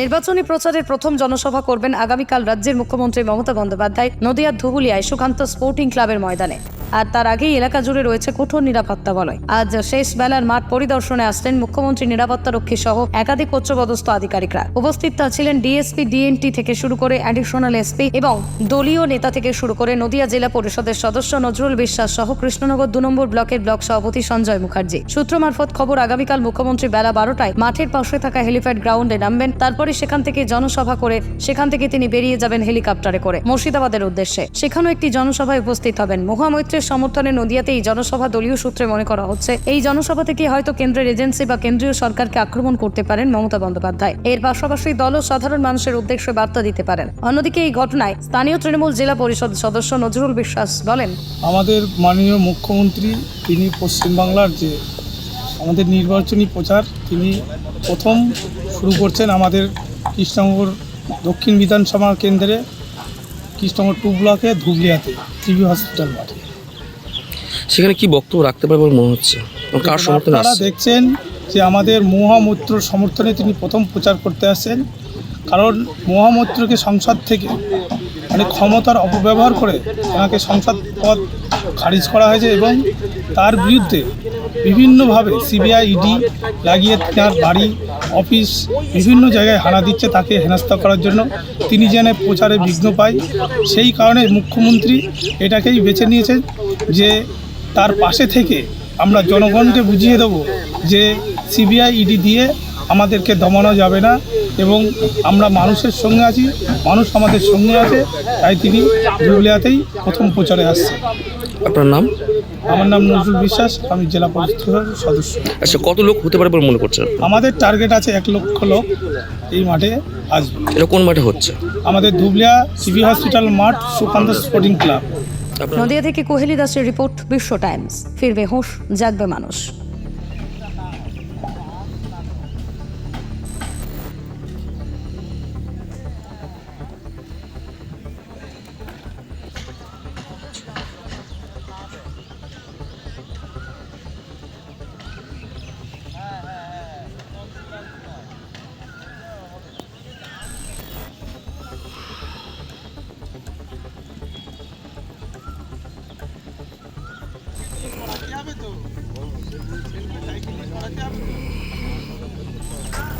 নির্বাচনী প্রচারের প্রথম জনসভা করবেন আগামীকাল রাজ্যের মুখ্যমন্ত্রী মমতা বন্দ্যোপাধ্যায়, নদিয়ার ধুবুলিয়ায় সুকান্ত স্পোর্টিং ক্লাবের ময়দানে। আর তার আগেই এলাকা জুড়ে রয়েছে কঠোর নিরাপত্তা বলয়। আজ শেষ বেলার মাঠ পরিদর্শনে আসলেন মুখ্যমন্ত্রী নিরাপত্তা রক্ষী সহ একাধিক উচ্চপদস্থ আধিকারিকরা। উপস্থিত ছিলেন ডিএসপি, ডিএনটি থেকে শুরু করে অ্যাডিশনাল এসপি এবং দলীয় নেতা থেকে শুরু করে নদিয়া জেলা পরিষদের সদস্য নজরুল বিশ্বাস সহ কৃষ্ণনগর দু নম্বর ব্লকের ব্লক সভাপতি সঞ্জয় মুখার্জি। সূত্র মারফত খবর আগামীকাল মুখ্যমন্ত্রী বেলা বারোটায় মাঠের পাশে থাকা হেলিপ্যাড গ্রাউন্ডে নামবেন। তারপরে সেখান থেকে জনসভা করে সেখান থেকে তিনি বেরিয়ে যাবেন হেলিকপ্টারে করে মুর্শিদাবাদের উদ্দেশ্যে। সেখানেও একটি জনসভায় উপস্থিত হবেন মহামৈত্রের সমর্থনে নদিয়াতে এই জনসভা দলীয় সূত্রে মনে করা হচ্ছে, এই জনসভা থেকে হয়তো কেন্দ্রের এজেন্সি বা কেন্দ্রীয় সরকারকে আক্রমণ করতে পারেন মমতা বন্দ্যোপাধ্যায়। এর পাশাপাশি দল সাধারণ মানুষের উদ্দেশ্যে বার্তা দিতে পারেন। অন্যদিকে এই ঘটনায় স্থানীয় তৃণমূল জেলা পরিষদ সদস্য নজরুল বিশ্বাস বলেন, আমাদের মাননীয় মুখ্যমন্ত্রী, তিনি পশ্চিমবাংলার যে আমাদের নির্বাচনী প্রচার, তিনি প্রথম শুরু করছেন আমাদের কৃষ্ণনগর দক্ষিণ বিধানসভা কেন্দ্রে, কৃষ্ণনগর টু ব্লকে ধুবলিয়াতে টিভি হসপিটাল মাঠে। সেখানে কি বক্তব্য রাখতে পারবে বলে মনে হচ্ছে? কার সমর্থনে আপনারা দেখছেন যে আমাদের মহামূত্র সমর্থনে তিনি প্রথম প্রচার করতে আসেন কারণ মহামূত্রকে সংসদ থেকে মানে ক্ষমতার অপব্যবহার করে ওনাকে সংসদ পদ খারিজ করা হয়েছে এবং তার বিরুদ্ধে বিভিন্নভাবে সিবিআই ইডি লাগিয়ে তার বাড়ি অফিস বিভিন্ন জায়গায় হানা দিচ্ছে তাকে হেনস্থা করার জন্য। তিনি যেন প্রচারে বিঘ্ন পায়। সেই কারণে মুখ্যমন্ত্রী এটাকেই বেছে নিয়েছেন যে তার পাশে থেকে আমরা জনগণকে বুঝিয়ে দেব যে সিবিআই ইডি দিয়ে আমাদেরকে দমানো যাবে না এবং আমরা মানুষের সঙ্গে আছি মানুষ আমাদের সঙ্গে আছে তাই তিনি ধুবলিয়াতেই প্রথম প্রচারে আসছে আপনার নাম? আমার নাম নজরুল বিশ্বাস আমি জেলা পরিষদের সদস্য। আচ্ছা কত লোক হতে পারে বলে মনে করছেন আমাদের টার্গেট আছে এক লক্ষ লোক এই মাঠে আসবে। এটা কোন মাঠে হচ্ছে? আমাদের ধুবলিয়া সিভি হসপিটাল মাঠ সুকান্ত স্পোর্টিং ক্লাব। নদিয়া থেকে কোহেলি দাসের রিপোর্ট বিশ্ব টাইমস। ফিরবে হোশ জাগবে মানুষ। Thank you.